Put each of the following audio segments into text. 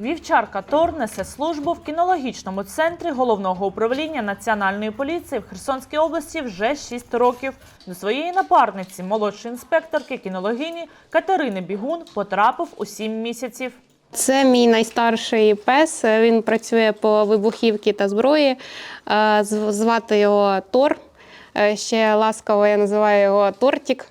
Вівчарка Тор несе службу в кінологічному центрі головного управління національної поліції в Херсонській області вже 6 років. До своєї напарниці, молодшої інспекторки кінологині Катерини Бігун, потрапив у 7 місяців. Це мій найстарший пес. Він працює по вибухівці та зброї. Е, Звати його Тор. Е, Ще ласково я називаю його Тортік.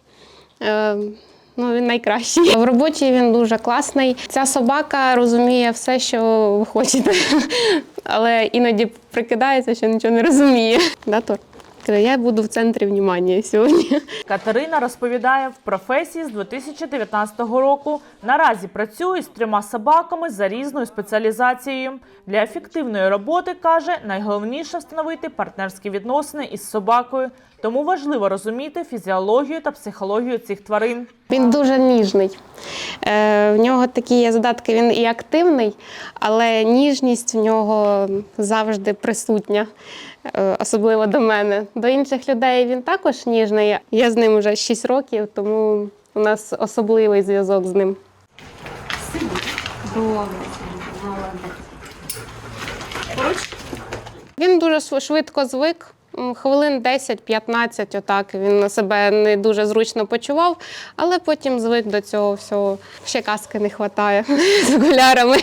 Ну, він найкращий. В роботі він дуже класний. Ця собака розуміє все, що ви хочете, але іноді прикидається, що нічого не розуміє. Да, Тор? Я буду в центрі внимання сьогодні. Катерина розповідає, в професії з 2019 року наразі працює з трьома собаками за різною спеціалізацією. Для ефективної роботи каже, найголовніше встановити партнерські відносини із собакою. Тому важливо розуміти фізіологію та психологію цих тварин. Він дуже ніжний. Е, в нього такі є задатки, він і активний, але ніжність в нього завжди присутня, е, особливо до мене. До інших людей він також ніжний. Я з ним вже 6 років, тому у нас особливий зв'язок з ним. Він дуже швидко звик. Хвилин 10-15, отак він себе не дуже зручно почував, але потім звик до цього всього. Ще каски не вистачає з окулярами.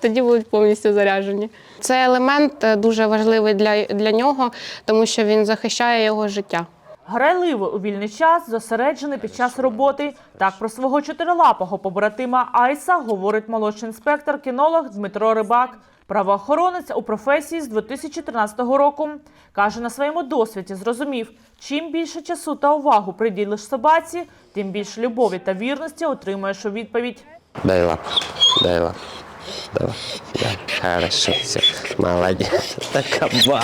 Тоді будуть повністю заряджені. Це елемент е, дуже важливий для, для нього, тому що він захищає його життя. Грайливо у вільний час, зосереджений під час роботи. Так про свого чотирилапого побратима Айса говорить молодший інспектор кінолог Дмитро Рибак. Правоохоронець у професії з 2013 року. Каже, на своєму досвіді зрозумів, чим більше часу та увагу приділиш собаці, тим більше любові та вірності отримаєш у відповідь. Дай лапу, дай лапу. Дай. Хорошо, все. Молодець. Така ба.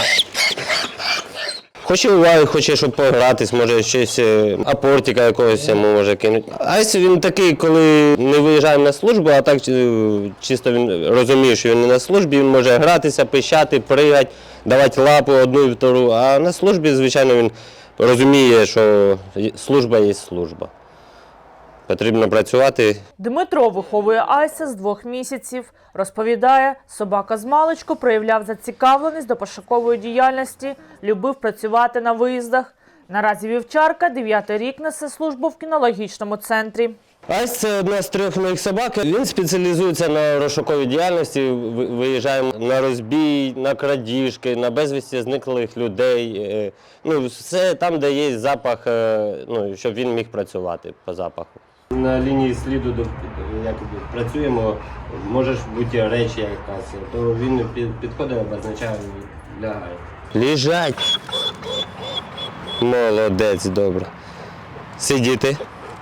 Хоче уваги, хоче, щоб погратись, може щось е, апортика якогось йому може кинути. Айс він такий, коли не виїжджає на службу, а так е, чисто він розуміє, що він не на службі, він може гратися, пищати, пригати, давати лапу одну і втору. А на службі, звичайно, він розуміє, що служба є служба. Потрібно працювати, Дмитро виховує Айса з двох місяців. Розповідає, собака з маличку проявляв зацікавленість до пошукової діяльності, любив працювати на виїздах. Наразі вівчарка дев'ятий рік несе службу в кінологічному центрі. Айс це одна з трьох моїх собак. Він спеціалізується на розшуковій діяльності. Ви- Виїжджаємо на розбій, на крадіжки, на безвісті зниклих людей. Е, Ну, все там, де є запах, е, ну, щоб він міг працювати по запаху. На лінії сліду як працюємо, може бути речі якась, то він підходить, обозначає, лягає. Лежать. Молодець, добре. Сидіти.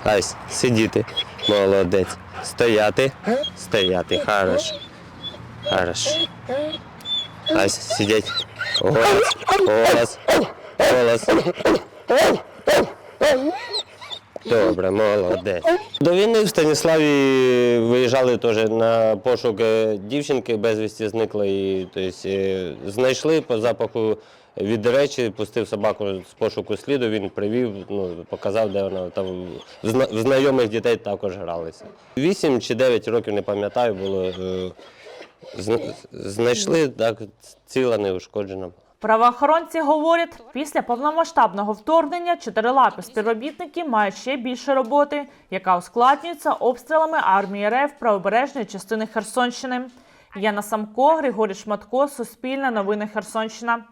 Ась, сидіти. Молодець. Стояти. Стояти. Хорош. Хорош. Ась, сидіть. Голос. Голос. Голос. Добре, молодець. До війни в Станіславі виїжджали теж на пошук е, дівчинки безвісті зниклої. Тобто, е, знайшли по запаху від речі, пустив собаку з пошуку сліду, він привів, ну, показав, де вона там в знайомих дітей також гралися. Вісім чи дев'ять років, не пам'ятаю, було. е, зна- Знайшли так, ціла, неушкоджена. Правоохоронці говорять, після повномасштабного вторгнення чотирилапі співробітники мають ще більше роботи, яка ускладнюється обстрілами армії РФ правобережної частини Херсонщини. Яна Самко, Григорій Шматко, Суспільне новини Херсонщина.